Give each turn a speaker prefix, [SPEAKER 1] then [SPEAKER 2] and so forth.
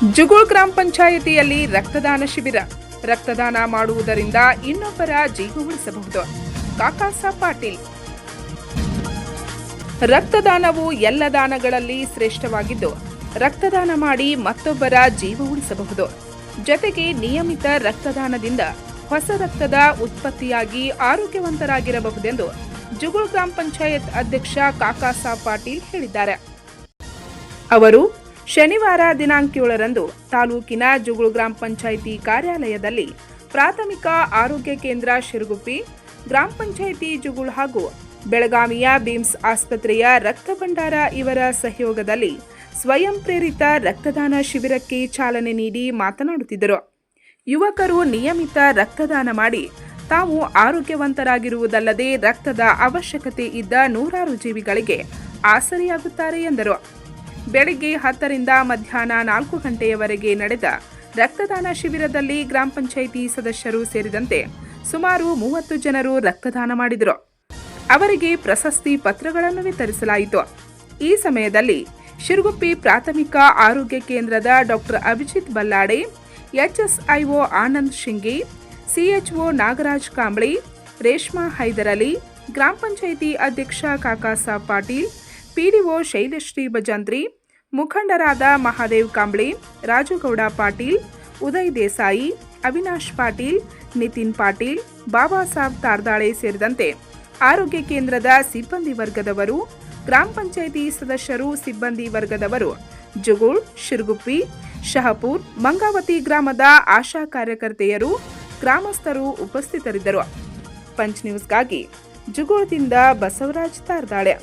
[SPEAKER 1] ಜುಗುಳ್ ಗ್ರಾಮ ಪಂಚಾಯಿತಿಯಲ್ಲಿ ರಕ್ತದಾನ ಶಿಬಿರ. ರಕ್ತದಾನ ಮಾಡುವುದರಿಂದ ಇನ್ನೊಬ್ಬರ ಜೀವ ಉಳಿಸಬಹುದು. ಕಾಕಾಸ ಪಾಟೀಲ್. ರಕ್ತದಾನವು ಎಲ್ಲ ದಾನಗಳಲ್ಲಿ ಶ್ರೇಷ್ಠವಾಗಿದ್ದು, ರಕ್ತದಾನ ಮಾಡಿ ಮತ್ತೊಬ್ಬರ ಜೀವ ಉಳಿಸಬಹುದು. ಜೊತೆಗೆ ನಿಯಮಿತ ರಕ್ತದಾನದಿಂದ ಹೊಸ ರಕ್ತದ ಉತ್ಪತ್ತಿಯಾಗಿ ಆರೋಗ್ಯವಂತರಾಗಿರಬಹುದೆಂದು ಜುಗುಳ್ ಗ್ರಾಮ ಪಂಚಾಯತ್ ಅಧ್ಯಕ್ಷ ಕಾಕಾಸ ಪಾಟೀಲ್ ಹೇಳಿದ್ದಾರೆ. ಅವರು ಶನಿವಾರ ದಿನಾಂಕ ಏಳರಂದು ತಾಲೂಕಿನ ಜುಗುಳು ಗ್ರಾಮ ಪಂಚಾಯಿತಿ ಕಾರ್ಯಾಲಯದಲ್ಲಿ ಪ್ರಾಥಮಿಕ ಆರೋಗ್ಯ ಕೇಂದ್ರ ಶಿರಗುಪ್ಪಿ, ಗ್ರಾಮ ಪಂಚಾಯಿತಿ ಜುಗುಳು ಹಾಗೂ ಬೆಳಗಾವಿಯ ಬಿಮ್ಸ್ ಆಸ್ಪತ್ರೆಯ ರಕ್ತ ಭಂಡಾರ ಇವರ ಸಹಯೋಗದಲ್ಲಿ ಸ್ವಯಂ ಪ್ರೇರಿತ ರಕ್ತದಾನ ಶಿಬಿರಕ್ಕೆ ಚಾಲನೆ ನೀಡಿ ಮಾತನಾಡುತ್ತಿದ್ದರು. ಯುವಕರು ನಿಯಮಿತ ರಕ್ತದಾನ ಮಾಡಿ ತಾವು ಆರೋಗ್ಯವಂತರಾಗಿರುವುದಲ್ಲದೆ ರಕ್ತದ ಅವಶ್ಯಕತೆ ಇದ್ದ ನೂರಾರು ಜೀವಿಗಳಿಗೆ ಆಸರೆಯಾಗುತ್ತಾರೆ ಎಂದರು. ಬೆಳಿಗ್ಗೆ ಹತ್ತರಿಂದ ಮಧ್ಯಾಹ್ನ ನಾಲ್ಕು ಗಂಟೆಯವರೆಗೆ ನಡೆದ ರಕ್ತದಾನ ಶಿಬಿರದಲ್ಲಿ ಗ್ರಾಮ ಪಂಚಾಯಿತಿ ಸದಸ್ಯರು ಸೇರಿದಂತೆ ಸುಮಾರು ಮೂವತ್ತು ಜನರು ರಕ್ತದಾನ ಮಾಡಿದರು. ಅವರಿಗೆ ಪ್ರಶಸ್ತಿ ಪತ್ರಗಳನ್ನು ವಿತರಿಸಲಾಯಿತು. ಈ ಸಮಯದಲ್ಲಿ ಶಿರಗುಪ್ಪಿ ಪ್ರಾಥಮಿಕ ಆರೋಗ್ಯ ಕೇಂದ್ರದ doctor Abhijit Ballade, HSIO Anand Shingi, CHO Nagaraj Kamble, Reshma Haidarali, ಗ್ರಾಮ ಪಂಚಾಯಿತಿ ಅಧ್ಯಕ್ಷ ಕಾಕಾಸಾಬ್ ಪಾಟೀಲ್, ಪಿಡಿಒ ಶೈಲಶ್ರೀ ಭಜಂತ್ರಿ ಮುಖಂಡರಾದ ಮಹಾದೇವ್ ಕಾಂಬ್ಳಿ, ರಾಜುಗೌಡ ಪಾಟೀಲ್, ಉದಯ್ ದೇಸಾಯಿ, ಅವಿನಾಶ್ ಪಾಟೀಲ್, ನಿತಿನ್ ಪಾಟೀಲ್ ಬಾಬಾ ಸಾಹೇಬ್ ತಾರ್ದಾಳೆ ಸೇರಿದಂತೆ ಆರೋಗ್ಯ ಕೇಂದ್ರದ ಸಿಬ್ಬಂದಿ ವರ್ಗದವರು, ಗ್ರಾಮ ಪಂಚಾಯಿತಿ ಸದಸ್ಯರು, ಸಿಬ್ಬಂದಿ ವರ್ಗದವರು, ಜುಗುಳ್, ಶಿರ್ಗುಪ್ಪಿ, ಶಹಪುರ್, ಮಂಗಾವತಿ ಗ್ರಾಮದ ಆಶಾ ಕಾರ್ಯಕರ್ತೆಯರು, ಗ್ರಾಮಸ್ಥರು ಉಪಸ್ಥಿತರಿದ್ದರು. ಪಂಚ್ ನ್ಯೂಸ್ಗಾಗಿ ಜುಗುಳದಿಂದ ಬಸವರಾಜ್ ತಾರ್ದಾಳೆ.